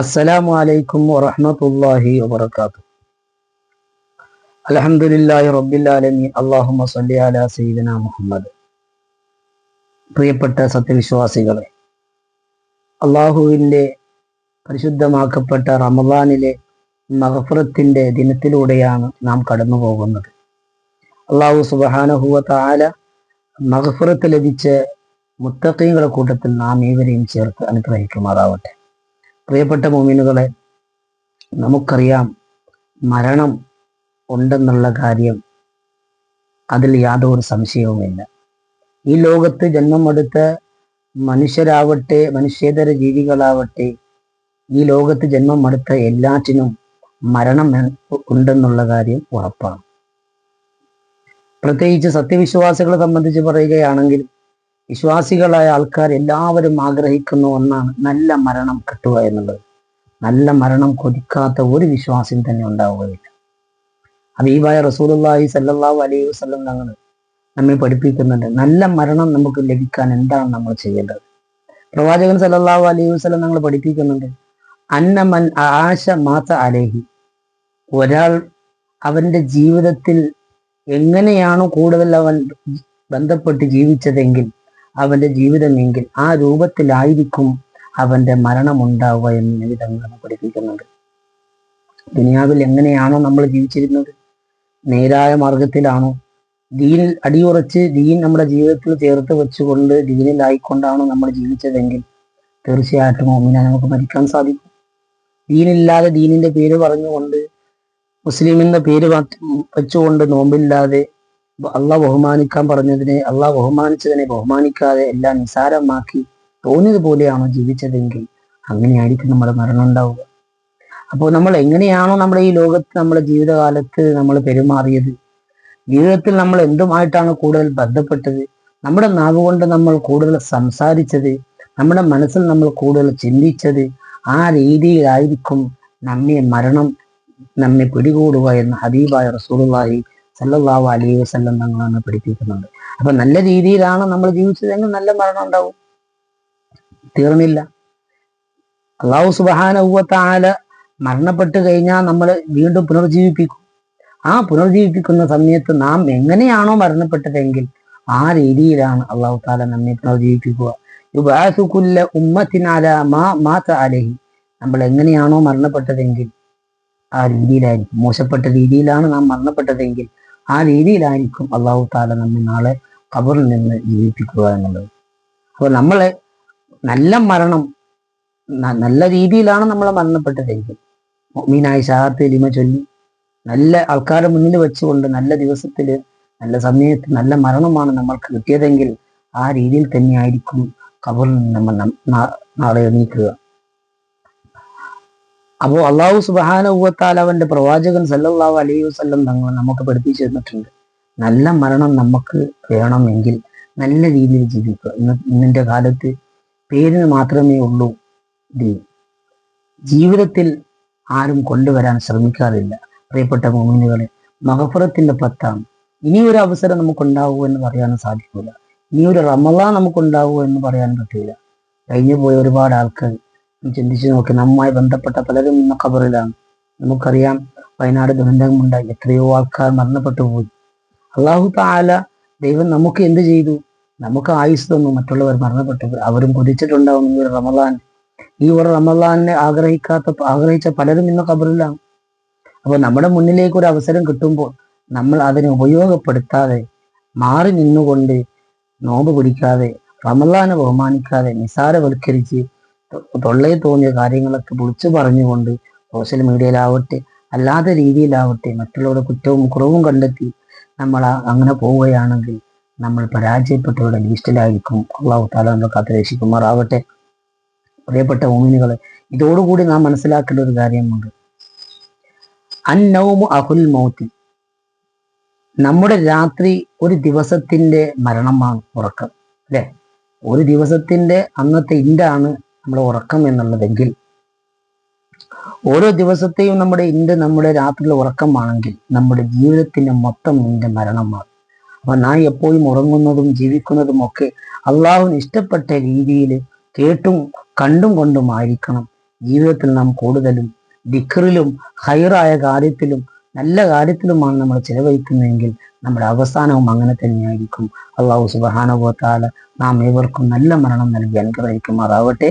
അസ്സലാമു അലൈക്കും വറഹ്മത്തുള്ളാഹി വബറകാതുഹു. അൽഹംദുലില്ലാഹി റബ്ബിൽ ആലമീൻ. അല്ലാഹുമ്മ അലാ മുഹമ്മദ്. പ്രിയപ്പെട്ട സത്യവിശ്വാസികളെ അള്ളാഹുവിന്റെ പരിശുദ്ധമാക്കപ്പെട്ട റമദാനിലെ മഹഫറത്തിന്റെ ദിനത്തിലൂടെയാണ് നാം കടന്നു പോകുന്നത് അള്ളാഹു സുബഹാനഹുവ താല ലഭിച്ച മുത്തക്കീങ്ങളുടെ കൂട്ടത്തിൽ നാം ഏവരെയും ചേർത്ത് അനുഗ്രഹിക്കുമാറാവട്ടെ. പ്രിയപ്പെട്ട മോമിനുകളെ നമുക്കറിയാം മരണം ഉണ്ടെന്നുള്ള കാര്യം അതിൽ യാതൊരു സംശയവുമില്ല. ഈ ലോകത്ത് ജന്മമെടുത്ത മനുഷ്യരാവട്ടെ മനുഷ്യേതര ജീവികളാവട്ടെ ഈ ലോകത്ത് ജന്മം എടുത്ത എല്ലാറ്റിനും മരണം ഉണ്ടെന്നുള്ള കാര്യം ഉറപ്പാണ്. പ്രത്യേകിച്ച് സത്യവിശ്വാസികളെ സംബന്ധിച്ച് പറയുകയാണെങ്കിൽ വിശ്വാസികളായ ആൾക്കാർ എല്ലാവരും ആഗ്രഹിക്കുന്ന ഒന്നാണ് നല്ല മരണം കിട്ടുക എന്നുള്ളത്. നല്ല മരണം കൊതിക്കാത്ത ഒരു വിശ്വാസിയും തന്നെ ഉണ്ടാവുകയില്ല. ഹബീബായ റസൂലുള്ളാഹി സല്ലല്ലാഹു അലൈഹി വസ്ലം തങ്ങൾ നമ്മെ പഠിപ്പിക്കുന്നുണ്ട്. നല്ല മരണം നമുക്ക് ലഭിക്കാൻ എന്താണ് നമ്മൾ ചെയ്യേണ്ടത്? പ്രവാചകൻ സല്ലാഹു അലൈഹി വസ്ലം തങ്ങൾ പഠിപ്പിക്കുന്നുണ്ട്. അന്നമൻ ആശ മാത്ത അലേഹി. ഒരാൾ അവന്റെ ജീവിതത്തിൽ എങ്ങനെയാണോ കൂടുതൽ അവൻ ബന്ധപ്പെട്ട് ജീവിച്ചതെങ്കിൽ അവന്റെ ജീവിതമെങ്കിൽ ആ രൂപത്തിലായിരിക്കും അവന്റെ മരണം ഉണ്ടാവുക എന്ന് നിമിതങ്ങൾ പഠിപ്പിക്കുന്നുണ്ട് ദുനിയാവിൽ എങ്ങനെയാണോ നമ്മൾ ജീവിച്ചിരുന്നത്? നേരായ മാർഗത്തിലാണോ ദീൻ അടിയുറച്ച് ദീൻ നമ്മുടെ ജീവിതത്തിൽ ചേർത്ത് വെച്ചുകൊണ്ട് ദീനിലായിക്കൊണ്ടാണോ നമ്മൾ ജീവിച്ചതെങ്കിൽ തീർച്ചയായിട്ടും മോമിന നമുക്ക് മരിക്കാൻ സാധിക്കും. ദീനില്ലാതെ ദീനിന്റെ പേര് പറഞ്ഞുകൊണ്ട് മുസ്ലിമിന്റെ പേര് വെച്ചുകൊണ്ട് നോമ്പില്ലാതെ അള്ളാഹ് ബഹുമാനിക്കാൻ പറഞ്ഞതിനെ അള്ളാഹ് ബഹുമാനിച്ചതിനെ ബഹുമാനിക്കാതെ എല്ലാം നിസാരമാക്കി തോന്നിയതുപോലെയാണോ ജീവിച്ചതെങ്കിൽ അങ്ങനെയായിരിക്കും നമ്മുടെ മരണം ഉണ്ടാവുക. അപ്പോൾ നമ്മൾ എങ്ങനെയാണോ നമ്മുടെ ഈ ലോകത്ത് നമ്മുടെ ജീവിതകാലത്ത് നമ്മൾ പെരുമാറിയത്? ജീവിതത്തിൽ നമ്മൾ എന്തുമായിട്ടാണ് കൂടുതൽ ബന്ധപ്പെട്ടത്? നമ്മുടെ നാവ് കൊണ്ട് നമ്മൾ കൂടുതൽ സംസാരിച്ചത്? നമ്മുടെ മനസ്സിൽ നമ്മൾ കൂടുതൽ ചിന്തിച്ചത്? ആ രീതിയിലായിരിക്കും നമ്മെ മരണം നമ്മെ പിടികൂടുക എന്ന് ഹബീബായ റസൂലുള്ളാഹി സല്ലല്ലാഹു അലൈഹി വസല്ലം തങ്ങളാണ് പഠിപ്പിക്കുന്നത്. അപ്പൊ നല്ല രീതിയിലാണ് നമ്മൾ ജീവിച്ചതെങ്കിൽ നല്ല മരണം ഉണ്ടാവും. തീർന്നില്ല. അള്ളാഹു സുബാന മരണപ്പെട്ട് കഴിഞ്ഞാൽ നമ്മൾ വീണ്ടും പുനർജീവിപ്പിക്കും. ആ പുനർജീവിപ്പിക്കുന്ന സമയത്ത് നാം എങ്ങനെയാണോ മരണപ്പെട്ടതെങ്കിൽ ആ രീതിയിലാണ് അള്ളാഹു താല നമ്മെ പുനർജീവിപ്പിക്കുക. യുബാസുക്കുല്ല ഉമ്മത്തിനാല മാ മാത്ത അലഹി. നമ്മൾ എങ്ങനെയാണോ മരണപ്പെട്ടതെങ്കിൽ ആ രീതിയിലായിരിക്കും. മോശപ്പെട്ട രീതിയിലാണ് നാം മരണപ്പെട്ടതെങ്കിൽ ആ രീതിയിലായിരിക്കും അള്ളാഹു താല നമ്മെ നാളെ കബറിൽ നിന്ന് ജീവിപ്പിക്കുക എന്നുള്ളത്. അപ്പോൾ നമ്മളെ നല്ല മരണം നല്ല രീതിയിലാണ് നമ്മൾ മരണപ്പെട്ടതെങ്കിൽ മീനായി ഷാഹത്ത് ലിമ ചൊല്ലി നല്ല ആൾക്കാരെ മുന്നിൽ വെച്ചുകൊണ്ട് നല്ല ദിവസത്തിൽ നല്ല സമയത്ത് നല്ല മരണമാണ് നമ്മൾക്ക് കിട്ടിയതെങ്കിൽ ആ രീതിയിൽ തന്നെയായിരിക്കും കബറിൽ നമ്മൾ നാളെ എണീക്കുക. അപ്പോൾ അള്ളാഹു സുബാനുവത്താൽ അവന്റെ പ്രവാചകൻ സല്ലാഹു അലൈഹി വസല്ലം തങ്ങൾ നമുക്ക് പഠിപ്പിച്ചു തന്നിട്ടുണ്ട്. നല്ല മരണം നമുക്ക് വേണമെങ്കിൽ നല്ല രീതിയിൽ ജീവിക്കുക. ഇന്ന് ഇന്നിന്റെ കാലത്ത് പേരിന് മാത്രമേ ഉള്ളൂ ദീൻ ജീവിതത്തിൽ ആരും കൊണ്ടുവരാൻ ശ്രമിക്കാറില്ല. പ്രിയപ്പെട്ട മോമിനുകളെ മഹഫുറത്തിന്റെ പത്താണ് ഇനിയൊരു അവസരം നമുക്കുണ്ടാവൂ എന്ന് പറയാൻ സാധിക്കില്ല ഇനിയൊരു റമദാൻ നമുക്കുണ്ടാവൂ എന്ന് പറയാൻ പറ്റില്ല കഴിഞ്ഞു പോയ ഒരുപാട് ആൾക്കാർ ചിന്തിച്ചു നോക്കി. നമ്മുമായി ബന്ധപ്പെട്ട പലരും ഇന്ന് ഖബറിലാണ്. നമുക്കറിയാം വയനാട് ദുരന്തമുണ്ടായി എത്രയോ ആൾക്കാർ മരണപ്പെട്ടു പോയി. അള്ളാഹു താല ദൈവം നമുക്ക് എന്ത് ചെയ്തു? നമുക്ക് ആയുസ് തന്നു. മറ്റുള്ളവർ മരണപ്പെട്ടു. അവരും കൊതിച്ചിട്ടുണ്ടാവും ഈ ഒരു റമദാൻ. ഈ ഒരു റമദാനെ ആഗ്രഹിക്കാത്ത ആഗ്രഹിച്ച പലരും ഇന്ന് ഖബറിലാണ്. അപ്പൊ നമ്മുടെ മുന്നിലേക്ക് ഒരു അവസരം കിട്ടുമ്പോൾ നമ്മൾ അതിനെ ഉപയോഗപ്പെടുത്താതെ മാറി നിന്നുകൊണ്ട് നോമ്പ് പിടിക്കാതെ റമദാനെ ബഹുമാനിക്കാതെ നിസാരവൽക്കരിച്ച് തൊള്ളയിൽ തോന്നിയ കാര്യങ്ങളൊക്കെ വിളിച്ചു പറഞ്ഞുകൊണ്ട് സോഷ്യൽ മീഡിയയിലാവട്ടെ അല്ലാത്ത രീതിയിലാവട്ടെ മറ്റുള്ളവരുടെ കുറ്റവും കുറവും കണ്ടെത്തി നമ്മൾ അങ്ങനെ പോവുകയാണെങ്കിൽ നമ്മൾ പരാജയപ്പെട്ടവരുടെ ലിസ്റ്റിലായിരിക്കും അള്ളാഹു താല നമ്മൾ കാത്തുരക്ഷിക്കുമാറാവട്ടെ. പ്രിയപ്പെട്ട ഓമിനികൾ ഇതോടുകൂടി നാം മനസ്സിലാക്കേണ്ട ഒരു കാര്യമുണ്ട്. അന്നവും അഹുൽ മൗത്തി. നമ്മുടെ രാത്രി ഒരു ദിവസത്തിന്റെ മരണമാണ് ഉറക്കം. അല്ലെ? ഒരു ദിവസത്തിന്റെ അന്നത്തെ ഇൻഡാണ് നമ്മുടെ ഉറക്കം എന്നുള്ളതെങ്കിൽ ഓരോ ദിവസത്തെയും നമ്മുടെ ഇന്ത് നമ്മുടെ രാത്രിയിലെ ഉറക്കമാണെങ്കിൽ നമ്മുടെ ജീവിതത്തിന്റെ മൊത്തം നിന്റെ മരണമാണ്. അപ്പൊ നാം എപ്പോഴും ഉറങ്ങുന്നതും ജീവിക്കുന്നതും ഒക്കെ അള്ളാഹുവിന് ഇഷ്ടപ്പെട്ട രീതിയിൽ കേട്ടും കണ്ടും കൊണ്ടുമായിരിക്കണം. ജീവിതത്തിൽ നാം കൂടുതലും ദിക്റിലും ഹൈറായ കാര്യത്തിലും നല്ല കാര്യത്തിലുമാണ് നമ്മൾ ചെലവഴിക്കുന്നതെങ്കിൽ നമ്മുടെ അവസാനവും അങ്ങനെ തന്നെയായിരിക്കും. അള്ളാഹു സുബാനുഭവത്താല നാം ഏവർക്കും നല്ല മരണം നൽകി അനുഗ്രഹിക്കുമാറാവട്ടെ.